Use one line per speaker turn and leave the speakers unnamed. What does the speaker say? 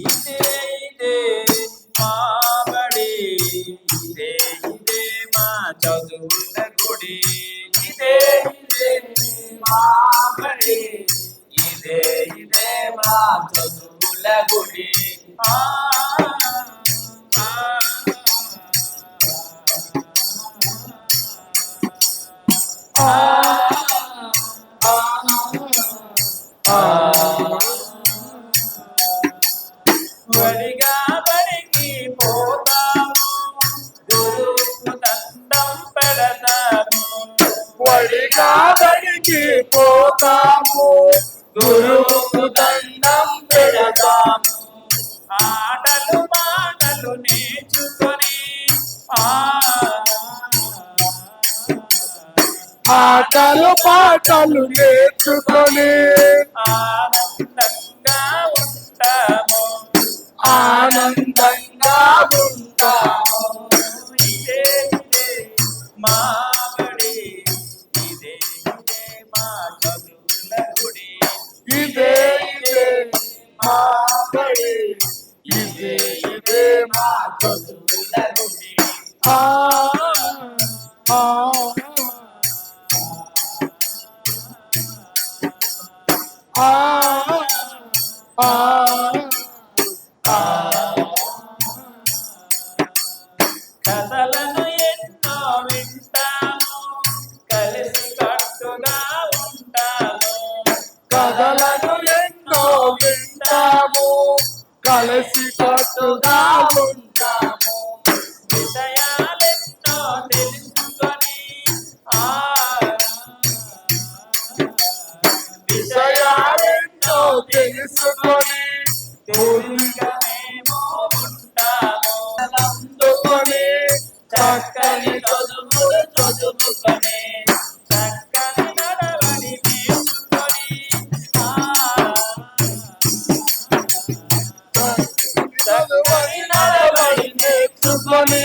ఇదే ఇదే మా బడి ఇదే ఇదే మా చదువుల గుడి. ఇదే ఇదే మా బడి ఇదే ఇదే మా చదువుల గుడి. ఆ ఆ, ఆ, ఆ, బడిగా బడికి పోతాము. గురువుకు దండం పెడతాము.
వడిగా బడికి పోతాము.
గురువుకు దండం పెడతాము. ఆటలు మాటలు నేర్చుకొని ఆ
ఆటలు పాటలు నేర్చుకొని
ఆనందంగా
ఆనందంగా ఉంటాము
ఇదే ఇదే ఇదే ఇదే మా చదువుల గుడి.
ఇదే ఇదే ఇదే ఇదే మా
గుడి.
ఆ ఆ. ఆ ఆ.
కథలను ఎన్నో వింటాను. కలిసి కట్టుగా ఉంటాను.
కథలను ఎన్నో వింటాము. కలిసి కట్టుగా ఉంటాము.
విషయాలెన్నో తెలుసుకొని ఆ
విషయాలెన్నో తెలుసుకొని
చక్కని చదువులు చదువుకొని చక్కని నడవడి నేర్చుకొని ఆ.
చదువని నడవడి నేర్చుకొని.